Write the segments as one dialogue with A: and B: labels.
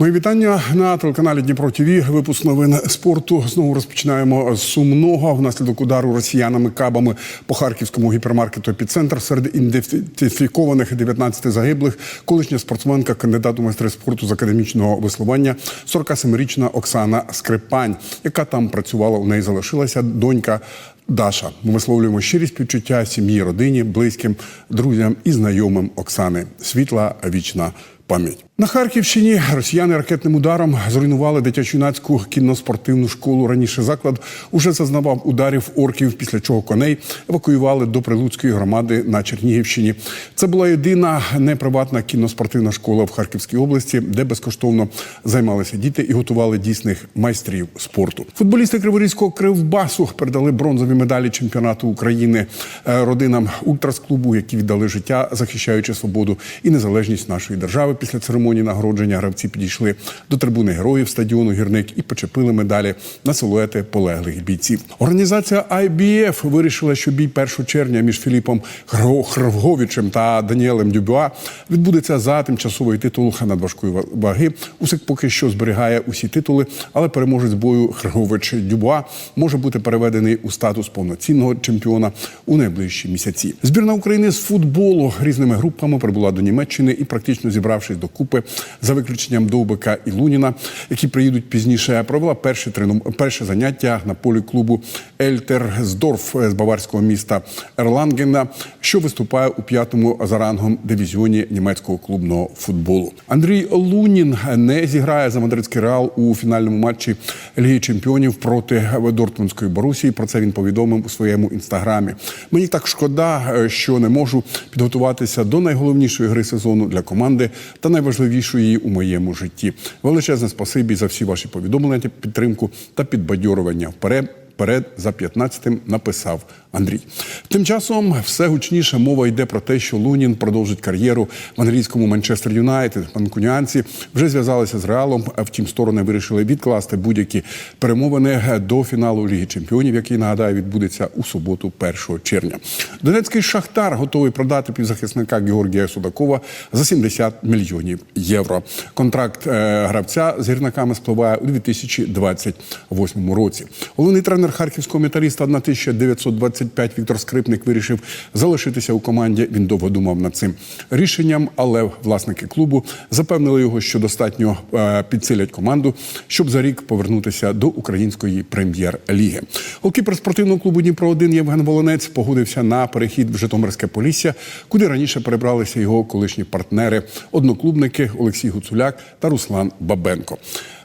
A: Мої вітання на телеканалі Дніпро ТВ. Випуск новин спорту. Знову розпочинаємо з сумного внаслідок удару росіянами кабами по харківському гіпермаркету «Епіцентр» серед ідентифікованих 19 загиблих. Колишня спортсменка, кандидат у майстри спорту з академічного веслування, 47-річна Оксана Скрипань, яка там працювала. У неї залишилася донька. Даша, ми висловлюємо щирість співчуття сім'ї, родині, близьким, друзям і знайомим Оксани. Світла вічна пам'ять. На Харківщині росіяни ракетним ударом зруйнували дитячо-юнацьку кінноспортивну школу. Раніше заклад уже зазнавав ударів орків, після чого коней евакуювали до Прилуцької громади на Чернігівщині. Це була єдина неприватна кіноспортивна школа в Харківській області, де безкоштовно займалися діти і готували дійсних майстрів спорту. Футболісти Криворізького кривбасу передали бронзові медалі чемпіонату України е, родинам ультрас-клубу, які віддали життя, захищаючи свободу і незалежність нашої держави. Після церемонії нагородження гравці підійшли до трибуни героїв стадіону Гірник і почепили медалі на силуети полеглих бійців. Організація IBF вирішила, що бій 1 червня між Філіпом Хрго- та Даніелем Дюбюа відбудеться за тимчасовий титул надважкої ваги. Усик поки що зберігає усі титули, але переможець бою Хргович Дюбуа може бути переведений у статус повноцінного чемпіона у найближчі місяці. Збірна України з футболу різними групами прибула до Німеччини і практично зібравшись докупи за виключенням Довбика і Луніна, які приїдуть пізніше, провела перше трену... перше заняття на полі клубу Ельтерсдорф з баварського міста Ерлангена, що виступає у п'ятому за рангом дивізіоні німецького клубного футболу. Андрій Лунін не зіграє за мадридський реал у фінальному матчі Ліги Чемпіонів проти Дортмундської Борусії. Про це він повідомив у своєму інстаграмі. Мені так шкода, е, що не можу підготуватися до найголовнішої гри сезону для команди та найважливішої у моєму житті. Величезне спасибі за всі ваші повідомлення, підтримку та підбадьорування. Вперед Вперед за 15-тим написав Андрій. Тим часом все гучніше мова йде про те, що Лунін продовжить кар'єру в англійському Манчестер Юнайтед. Манкуніанці вже зв'язалися з Реалом. Втім, сторони вирішили відкласти будь-які перемовини до фіналу Ліги Чемпіонів, який нагадаю відбудеться у суботу, 1 червня. Донецький шахтар готовий продати півзахисника Георгія Судакова за 70 мільйонів євро. Контракт е, гравця з гірниками спливає у 2028 році. Головний тренер харківського металіста 1925 Віктор Скрипник вирішив залишитися у команді. Він довго думав над цим рішенням, але власники клубу запевнили його, що достатньо е, підсилять команду, щоб за рік повернутися до української прем'єр-ліги. Голкіпер спортивного клубу Дніпро 1 Євген Волонець погодився на перехід в Житомирське Полісся, куди раніше перебралися його колишні партнери, одноклубники Олексій Гуцуляк та Руслан Бабенко.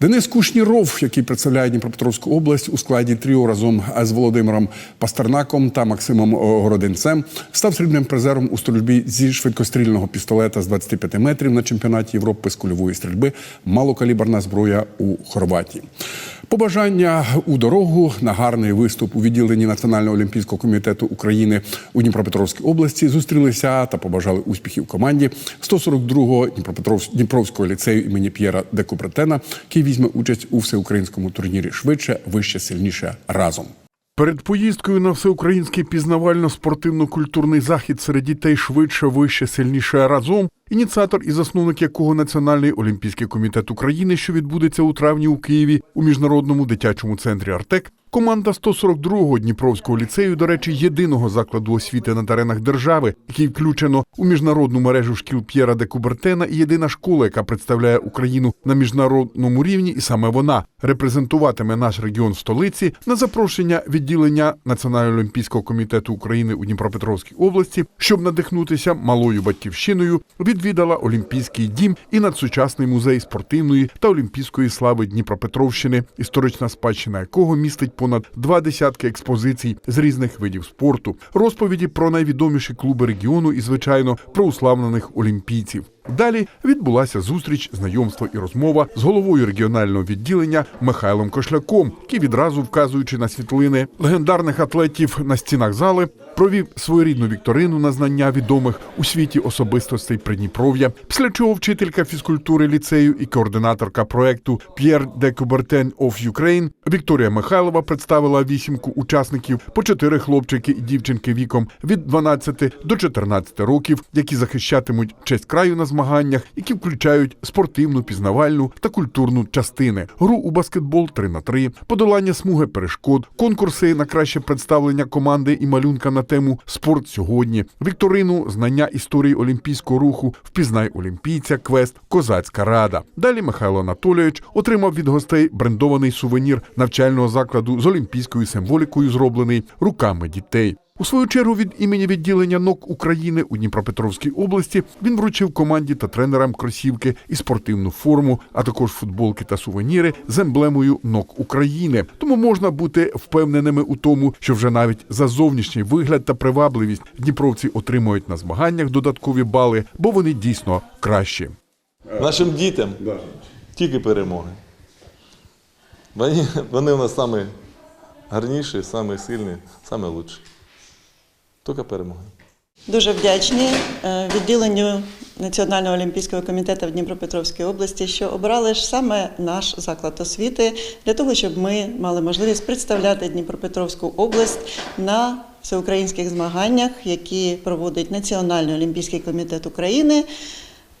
A: Денис Кушніров, який представляє Дніпропетровську область у складі тріо разом з Володимиром Пастернаком та Максимом Городинцем, став срібним призером у стрільбі зі швидкострільного пістолета з 25 метрів на чемпіонаті Європи з кульової стрільби малокаліберна зброя у Хорватії. Побажання у дорогу на гарний виступ у відділенні Національного олімпійського комітету України у Дніпропетровській області зустрілися та побажали успіхів команді 142-го Дніпропетров- Дніпровського ліцею імені П'єра де Кубретена, який візьме участь у всеукраїнському турнірі швидше, вище, сильніше разом.
B: Перед поїздкою на всеукраїнський пізнавально-спортивно-культурний захід серед дітей швидше, вище, сильніше разом. Ініціатор і засновник якого Національний олімпійський комітет України, що відбудеться у травні у Києві у міжнародному дитячому центрі Артек. Команда 142-го Дніпровського ліцею, до речі, єдиного закладу освіти на теренах держави, який включено у міжнародну мережу шкіл П'єра де Кубертена, і єдина школа, яка представляє Україну на міжнародному рівні, і саме вона репрезентуватиме наш регіон столиці на запрошення відділення Національного олімпійського комітету України у Дніпропетровській області, щоб надихнутися малою батьківщиною, відвідала Олімпійський дім і надсучасний музей спортивної та олімпійської слави Дніпропетровщини, історична спадщина якого містить понад два десятки експозицій з різних видів спорту, розповіді про найвідоміші клуби регіону і, звичайно, про уславлених олімпійців. Далі відбулася зустріч, знайомство і розмова з головою регіонального відділення Михайлом Кошляком, який відразу вказуючи на світлини легендарних атлетів на стінах зали, провів своєрідну вікторину на знання відомих у світі особистостей Придніпров'я. Після чого вчителька фізкультури ліцею і координаторка проекту П'єр де Кубертен of Ukraine Вікторія Михайлова представила вісімку учасників по чотири хлопчики і дівчинки віком від 12 до 14 років, які захищатимуть честь краю на змаганнях змаганнях, які включають спортивну, пізнавальну та культурну частини, гру у баскетбол 3 на 3 подолання смуги перешкод, конкурси на краще представлення команди і малюнка на тему Спорт сьогодні, вікторину, знання історії олімпійського руху, впізнай олімпійця, квест, козацька рада. Далі Михайло Анатолійович отримав від гостей брендований сувенір навчального закладу з олімпійською символікою, зроблений руками дітей. У свою чергу від імені відділення НОК України у Дніпропетровській області він вручив команді та тренерам кросівки і спортивну форму, а також футболки та сувеніри з емблемою НОК України. Тому можна бути впевненими у тому, що вже навіть за зовнішній вигляд та привабливість дніпровці отримують на змаганнях додаткові бали, бо вони дійсно кращі.
C: Нашим дітям тільки перемоги. Вони, вони у нас самі гарніші, самі сильні, самі лучші. Тільки перемоги.
D: Дуже вдячні е, відділенню Національного олімпійського комітету в Дніпропетровській області, що обрали ж саме наш заклад освіти для того, щоб ми мали можливість представляти Дніпропетровську область на всеукраїнських змаганнях, які проводить Національний олімпійський комітет України.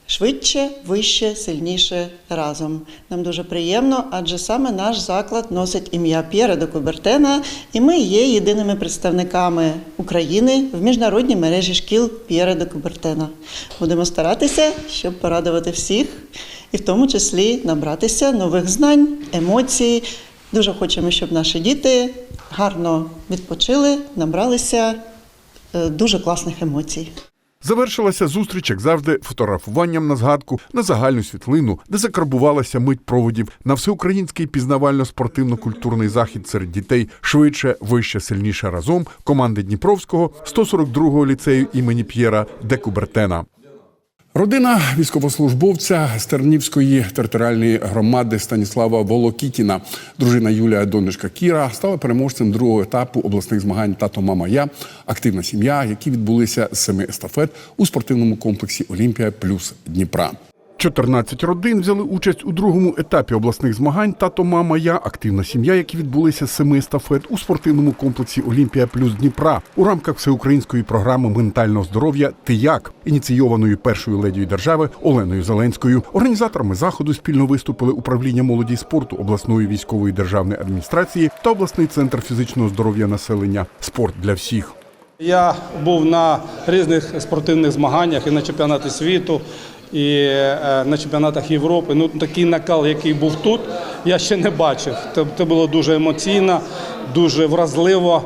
D: Швидше, вище, сильніше разом. Нам дуже приємно, адже саме наш заклад носить ім'я П'єра де Кубертена, і ми є єдиними представниками України в міжнародній мережі шкіл П'єра де Кубертена. Будемо старатися, щоб порадувати всіх, і в тому числі набратися нових знань, емоцій. Дуже хочемо, щоб наші діти гарно відпочили, набралися е, дуже класних емоцій.
B: Завершилася зустріч, як завжди, фотографуванням на згадку на загальну світлину, де закарбувалася мить проводів на всеукраїнський пізнавально-спортивно-культурний захід серед дітей швидше, вище, сильніше разом команди Дніпровського 142-го ліцею імені П'єра де Кубертена.
A: Родина військовослужбовця Стернівської територіальної громади Станіслава Волокітіна, дружина Юлія Донечка Кіра, стала переможцем другого етапу обласних змагань Тато Мама Я активна сім'я, які відбулися з семи естафет у спортивному комплексі Олімпія плюс Дніпра.
B: 14 родин взяли участь у другому етапі обласних змагань Тато, мама, я активна сім'я, які відбулися з семи естафет у спортивному комплексі Олімпія плюс Дніпра у рамках всеукраїнської програми ментального здоров'я Ти як ініційованої першою ледією держави Оленою Зеленською. Організаторами заходу спільно виступили управління молоді спорту обласної військової державної адміністрації та обласний центр фізичного здоров'я населення Спорт для всіх.
E: Я був на різних спортивних змаганнях і на чемпіонаті світу, і е, на чемпіонатах Європи. Ну такий накал, який був тут, я ще не бачив. Це, було дуже емоційно, дуже вразливо.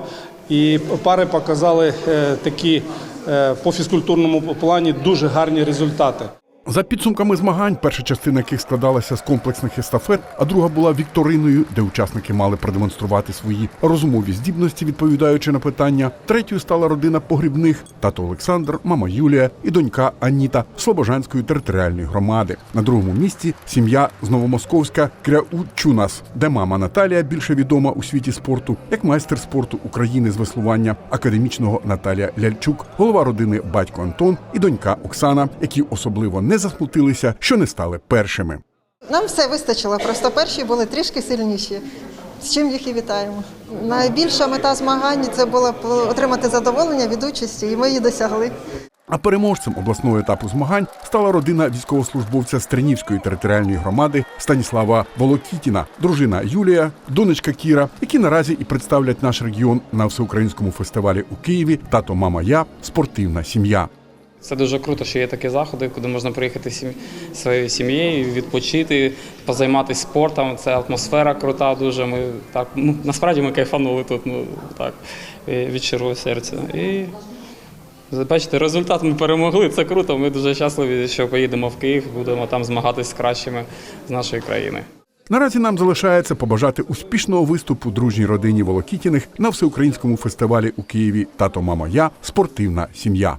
E: І пари показали е, такі е, по фізкультурному плані дуже гарні результати.
B: За підсумками змагань, перша частина яких складалася з комплексних естафет, а друга була вікториною, де учасники мали продемонструвати свої розумові здібності, відповідаючи на питання. Третьою стала родина погрібних тато Олександр, мама Юлія і донька Аніта Слобожанської територіальної громади. На другому місці сім'я з Новомосковська Кряучунас, де мама Наталія більше відома у світі спорту як майстер спорту України з веслування академічного Наталія Ляльчук, голова родини батько Антон і донька Оксана, які особливо не засмутилися, що не стали першими.
F: Нам все вистачило, просто перші були трішки сильніші. З чим їх і вітаємо. Найбільша мета змагань це було отримати задоволення від участі, і ми її досягли.
B: А переможцем обласного етапу змагань стала родина військовослужбовця Стринівської територіальної громади Станіслава Волокітіна, дружина Юлія, донечка Кіра, які наразі і представлять наш регіон на всеукраїнському фестивалі у Києві Тато, мама, я спортивна сім'я.
G: Це дуже круто, що є такі заходи, куди можна приїхати зі своєю сім'єю, відпочити, позайматися спортом. Це атмосфера крута. Дуже ми так ну насправді ми кайфанули тут. Ну так від щирого серця. І бачите, результат ми перемогли. Це круто. Ми дуже щасливі, що поїдемо в Київ, будемо там змагатися з кращими з нашої країни.
B: Наразі нам залишається побажати успішного виступу дружній родині Волокітіних на всеукраїнському фестивалі у Києві Тато, мама, я спортивна сім'я.